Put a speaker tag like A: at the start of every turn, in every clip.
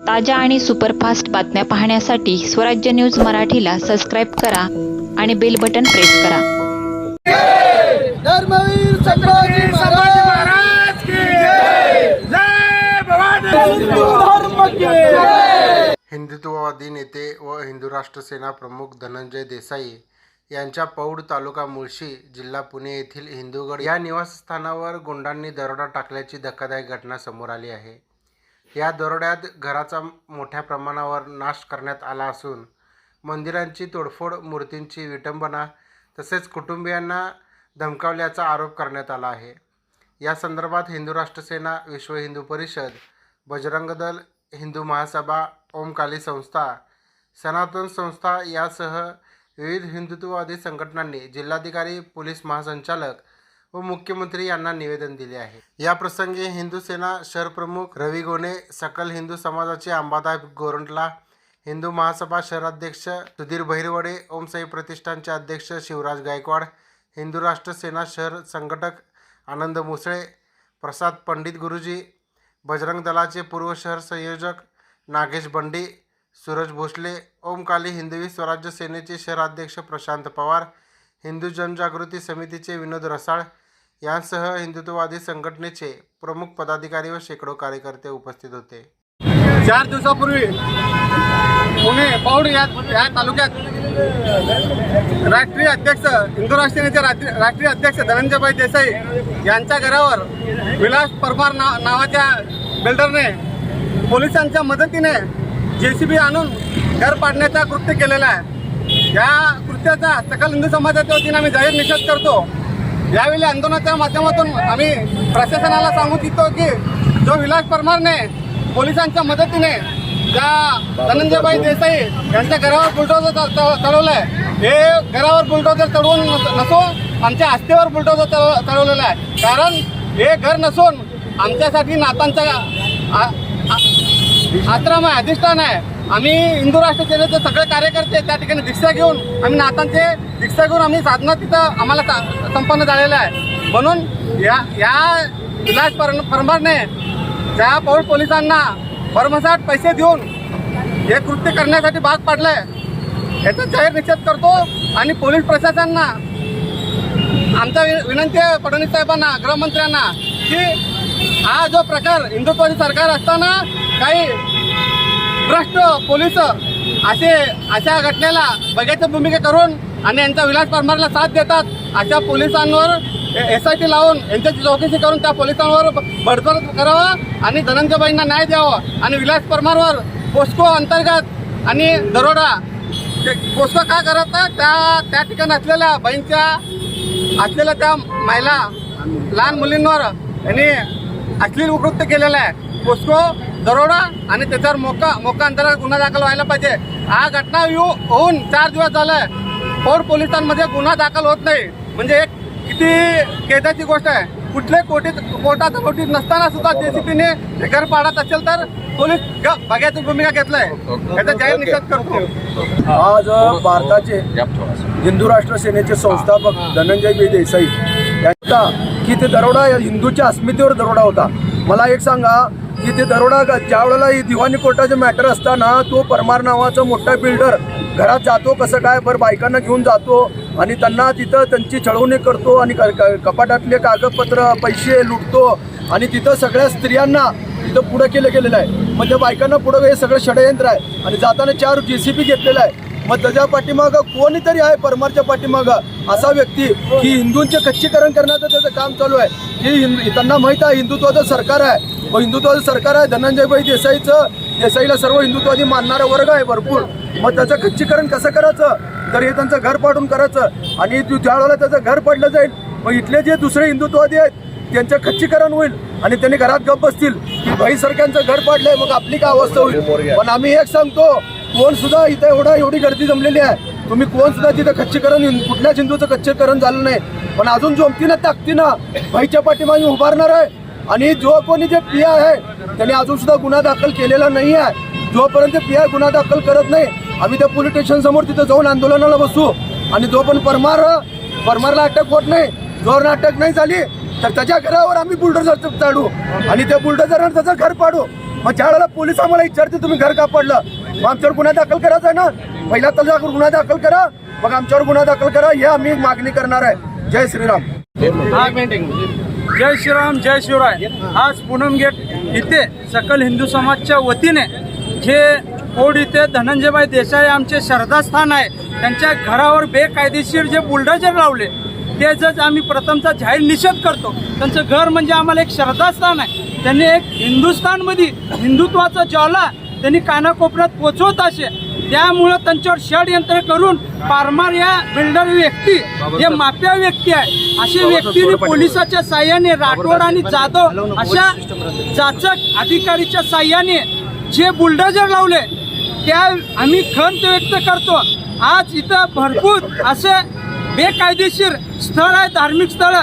A: ताज्या आणि सुपरफास्ट बातम्या पाहण्यासाठी स्वराज्य न्यूज मराठीला सबस्क्राईब करा आणि बेल बटन प्रेस करा.
B: धर्मवीर संभाजी महाराज
C: महाराज की जय! भवानी!
B: हिंदू धर्म की जय.
D: हिंदुत्ववादी नेते व हिंदू राष्ट्र सेना प्रमुख धनंजय देसाई यांच्या पौड तालुका मुळशी जिल्हा पुणे येथील हिंदूगड या निवासस्थानावर गुंडांनी दरोडा टाकल्याची धक्कादायक घटना समोर आली आहे. या दरोड्यात घराचा मोठ्या प्रमाणावर नाश करण्यात आला असून मंदिरांची तोडफोड मूर्तींची विटंबना तसेच कुटुंबियांना धमकावल्याचा आरोप करण्यात आला आहे. या संदर्भात हिंदू राष्ट्रसेना विश्व हिंदू परिषद बजरंग दल हिंदू महासभा ओमकाली संस्था सनातन संस्था यासह विविध हिंदुत्ववादी संघटनांनी जिल्हाधिकारी पोलीस महासंचालक व मुख्यमंत्री यांना निवेदन दिले आहे. या प्रसंगी हिंदू सेना शहरप्रमुख रवी गोने सकल हिंदू समाजाचे अंबादास गोरंटला हिंदू महासभा शहराध्यक्ष सुधीर भैरवडे ओमसाई प्रतिष्ठानचे अध्यक्ष शिवराज गायकवाड हिंदू राष्ट्र सेना शहर संघटक आनंद मुसळे प्रसाद पंडित गुरुजी बजरंग दलाचे पूर्व शहर संयोजक नागेश बंडी सूरज भोसले ओमकाली हिंदवी स्वराज्य सेनेचे शहराध्यक्ष प्रशांत पवार हिंदू जनजागृती समितीचे विनोद रसाळ यांसह हिंदुत्ववादी संघटनेचे प्रमुख पदाधिकारी व शेकडो कार्यकर्ते उपस्थित होते.
C: चार दिवसापूर्वी पुणे पौड या या तालुक्यात राष्ट्रीय अध्यक्ष हिंदू राष्ट्रीयचे राष्ट्रीय अध्यक्ष धनंजयभाई देसाई यांच्या घरावर विलास परमार ना नावाच्या बिल्डरने पोलिसांच्या मदतीने जे सी बी आणून घर पाडण्याचा कृत्य केलेला आहे. या कृत्याचा सकल हिंदू समाजाच्या वतीने आम्ही जाहीर निषेध करतो. यावेळी आंदोलनाच्या माध्यमातून आम्ही प्रशासनाला सांगू इच्छितो की जो विलास परमारने पोलिसांच्या मदतीने ज्या धनंजयबाई देसाई यांच्या घरावर बुलडोजर च- च- चढवलंय हे घरावर बुलडोजर चढवून नस- नसून आमच्या आस्थेवर बुलडोजर चढ- चढवलेलं आहे. कारण हे घर नसून आमच्यासाठी नातांचा आश्रम आहे अधिष्ठान आहे. आम्ही हिंदू राष्ट्र सेनेचे सगळे कार्यकर्ते त्या ठिकाणी दीक्षा घेऊन आम्ही नातांचे दीक्षा घेऊन आम्ही साधना तिथं आम्हाला सा- संपन्न झालेलं आहे. म्हणून या या विलास पर परमारने ज्या पौर पोलिसांना भरमसाट पैसे देऊन हे कृत्य करण्यासाठी भाग पाडलंय याचा जाहीर निषेध करतो आणि पोलीस प्रशासनांना आमचा विनंती आहे फडणवीस साहेबांना गृहमंत्र्यांना की हा जो प्रकार हिंदुत्वादी सरकार असताना काही महाराष्ट्र पोलीस असे अशा घटनेला बघायची भूमिका करून आणि यांचा विलास परमारला साथ देतात अशा पोलिसांवर एस आय टी लावून यांच्याची चौकशी करून त्या पोलिसांवर बडतर्फ करावं आणि धनंजयबाईंना न्याय द्यावा आणि विलास परमारवर पोस्को अंतर्गत आणि दरोडा. ते पोस्को का करत त्या त्या ठिकाणी असलेल्या बाईंच्या असलेल्या त्या महिला लहान मुलींवर यांनी अश्लील उपयुक्त केलेलं आहे. पोस्को दरोडा आणि त्याच्यावर मोका मोका अंतर्गत गुन्हा दाखल व्हायला पाहिजे. हा घटना होऊन चार दिवस झालाय पौर पोलिसांमध्ये गुन्हा दाखल होत नाही. म्हणजे एक किती खेदाची गोष्ट आहे. कुठले कोटीत कोर्टाचं नोटीस नसताना सुद्धा जेसीपीने घर पाडत असेल तर पोलीस ग- बघायची भूमिका घेतलाय. याचा जाहीर निषेध करतो.
B: आज भारताचे हिंदू राष्ट्र सेनेचे संस्थापक धनंजय बी देसाई यांचा की ते दरोडा या हिंदूच्या अस्मितेवर दरोडा होता. मला एक सांगा की ते दरोडा ग- ज्या वेळेला ही दिवाणी कोर्टाचे मॅटर असताना तो परमार नावाचा मोठा बिल्डर घरात जातो कसं काय बरं बायकांना घेऊन जातो आणि त्यांना तिथं त्यांची छळवणी करतो आणि क- क- कपाटातले कागदपत्र पैसे लुटतो आणि तिथं सगळ्या स्त्रियांना तिथं पुढं केलं गेलेलं आहे. मग त्या बायकांना पुढं हे सगळं षडयंत्र आहे. आणि जाताना चार जे सी पी घेतलेला आहे. मग त्याच्या पाठीमागं कोणीतरी आहे परमारच्या पाठीमागं? असा व्यक्ती की हिंदूंचे कच्चीकरण करण्याचं त्याचं काम चालू आहे. की हिंद त्यांना माहीत आहे हिंदुत्वाचं सरकार आहे. व हिंदुत्वाचं सरकार आहे धनंजयभाई देसाईचं देसाईला सर्व हिंदुत्वादी मानणारा वर्ग आहे भरपूर. मग त्याचं कच्चीकरण कसं करायचं? तर हे त्यांचं घर पाडून करायचं. आणि तू ज्या वेळेला त्याचं घर पडलं जाईल मग इथले जे दुसरे हिंदुत्ववादी आहेत त्यांचं खच्चीकरण होईल आणि त्यांनी घरात गप बसतील की भाई सरकारचं घर पाडलंय मग आपली काय अवस्था होईल? पण आम्ही एक सांगतो कोण सुद्धा इथं एवढा एवढी गर्दी जमलेली आहे. तुम्ही कोण सुद्धा तिथं खच्चीकरण कुठल्या कुठल्याच हिंदूचं झालं नाही. पण अजून जोमतीनं ताकदीनं भाईच्या पाठीमागे उभारणार आहे आणि जो कोणी जे पिया आहे त्यांनी अजून सुद्धा गुन्हा दाखल केलेला नाही आहे. जोपर्यंत पिया गुन्हा दाखल करत नाही आम्ही त्या पोलीस स्टेशन समोर तिथं जाऊन आंदोलनाला बसू. आणि जो पण परमार परमारला अटक होत नाही जोर अटक नाही झाली तर त्याच्या घरावर आम्ही बुलडोझर चाडू. आणि त्या बुलडोजरवर त्याचं घर पाडू.
E: मग ज्या वेळेला पोलीस आम्हाला विचारते तुम्ही घर का पडलं? मग आमच्यावर गुन्हा दाखल करायचा आहे ना पहिला तर गुन्हा दाखल करा. मग आमच्यावर गुन्हा दाखल करा. हे आम्ही मागणी करणार आहे. जय श्रीराम.
F: जय श्रीराम जय शिवराय. आज पूनम गेट इथे सकल हिंदू समाजच्या वतीने जे कोड इथे धनंजयबाई देसाई आमचे श्रद्धास्थान आहे त्यांच्या घरावर बेकायदेशीर जे बुलडोजर लावले ते जर आम्ही प्रथमचा जाहीर निषेध करतो त्यांचं घर म्हणजे आम्हाला एक श्रद्धास्थान आहे. त्यांनी एक हिंदुस्थानमध्ये हिंदुत्वाचा ज्वाला त्यांनी कानाकोपऱ्यात पोचवत असे. त्यामुळं त्यांच्यावर षडयंत्र करून पारमार या बिल्डर व्यक्ती जे माप्या व्यक्ती आहे. अशा व्यक्तीने पोलिसाच्या साह्याने राठोड आणि जाधव अशा जाचक अधिकारीच्या साह्याने जे बुलडोजर लावले त्या आम्ही खंत व्यक्त करतो. आज इथं भरपूर असे बेकायदेशीर स्थळ आहे धार्मिक स्थळ.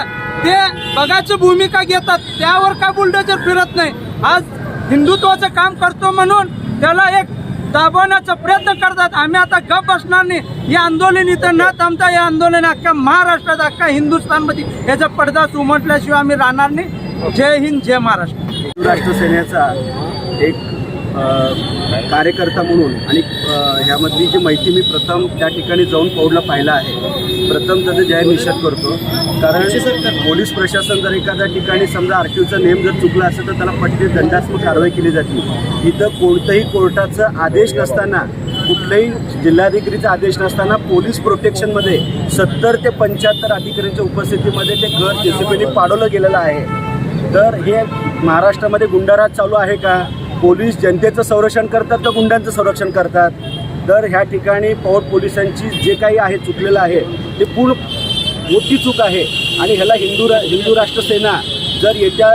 F: ते बघायची भूमिका घेतात. त्यावर काय बुलडोजर फिरत नाही? आज हिंदुत्वाचं काम करतो म्हणून त्याला एक दाबवण्याचा प्रयत्न करतात. आम्ही आता गप बसणार नाही. हे आंदोलन इथं न थांबता हे आंदोलन अख्ख्या महाराष्ट्रात अख्ख्या हिंदुस्थानमध्ये याचा पडदा उमटल्याशिवाय आम्ही राहणार नाही. जय हिंद जय महाराष्ट्र.
E: राष्ट्र सेनेचा एक कार्यकर्ता म्हणून आणि ह्यामधली जी माहिती मी प्रथम त्या ठिकाणी जाऊन पौडला पाहिला आहे. प्रथम त्याचा जाहीर निषेध करतो. कारण पोलीस प्रशासन जर एखाद्या ठिकाणी समजा आर नेम जर चुकला असेल तर त्याला पट्टी दंडात्मक कारवाई केली जाते. इथं कोणतंही कोर्टाचं आदेश नसताना कुठल्याही जिल्हाधिकारीचा आदेश नसताना पोलीस प्रोटेक्शनमध्ये सत्तर ते पंच्याहत्तर अधिकाऱ्यांच्या उपस्थितीमध्ये ते घर जेसीबीने पाडवलं गेलेलं आहे. तर हे महाराष्ट्रामध्ये गुंडाराज चालू आहे का? पोलीस जनतेचं संरक्षण करतात तर गुंडांचं संरक्षण करतात. तर ह्या ठिकाणी पौर पोलिसांची जे काही आहे चुकलेलं आहे ते पूर्ण मोठी चूक आहे. आणि ह्याला हिंदू रा हिंदू राष्ट्र सेना जर येत्या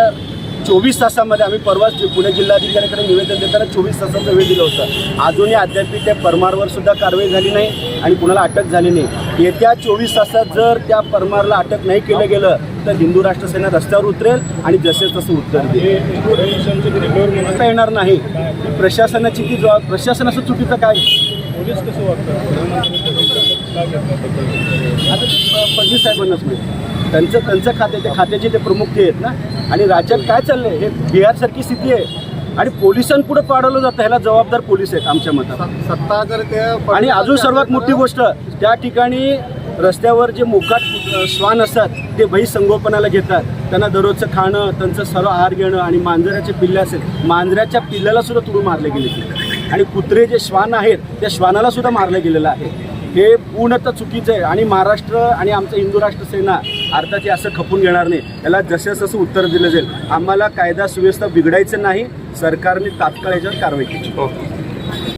E: चोवीस तासामध्ये आम्ही परवाच पुणे जिल्हाधिकाऱ्याकडे निवेदन देताना चोवीस तासाचा वेळ दिलं होतं. अजूनही अद्याप त्या परमारवर सुद्धा कारवाई झाली नाही आणि कुणाला अटक झाली नाही. येत्या चोवीस तासात जर त्या परमारला अटक नाही केलं गेलं तर हिंदू राष्ट्र सेना रस्त्यावर उतरेल आणि जसे तसं उत्तर देईल. येणार नाही. प्रशासनाची ती जबाब प्रशासनाचं चुकीचं काय? आता फडणवीस साहेबांनाच माहिती त्यांचं त्यांचं खाते ते खात्याचे ते प्रमुख ते आहेत ना. आणि राज्यात काय चाललंय? हे बिहारसारखी स्थिती आहे. आणि पोलिसांपुढे पाडवलं जातं ह्याला जबाबदार पोलीस आहेत आमच्या मतात.
C: सत्ता जर
E: आणि अजून सर्वात मोठी गोष्ट त्या ठिकाणी रस्त्यावर जे मोकाट श्वान असतात ते बैल संगोपनाला घेतात. त्यांना दररोजचं खाणं त्यांचं सर्व आहार घेणं आणि मांजराचे पिल्ले असेल मांजराच्या पिल्ल्याला सुद्धा तुडून मारले गेले. आणि कुत्रे जे श्वान आहेत त्या श्वानाला सुद्धा मारलं गेलेलं आहे. हे पूर्णतः चुकीचं आहे. आणि महाराष्ट्र आणि आमचं हिंदू राष्ट्र सेना अर्थात हे असं खपून घेणार नाही. याला जसं तसं उत्तर दिलं जाईल. आम्हाला कायदा सुव्यवस्था बिघडायचं नाही. सरकारने तात्काळ याच्यावर कारवाई केली.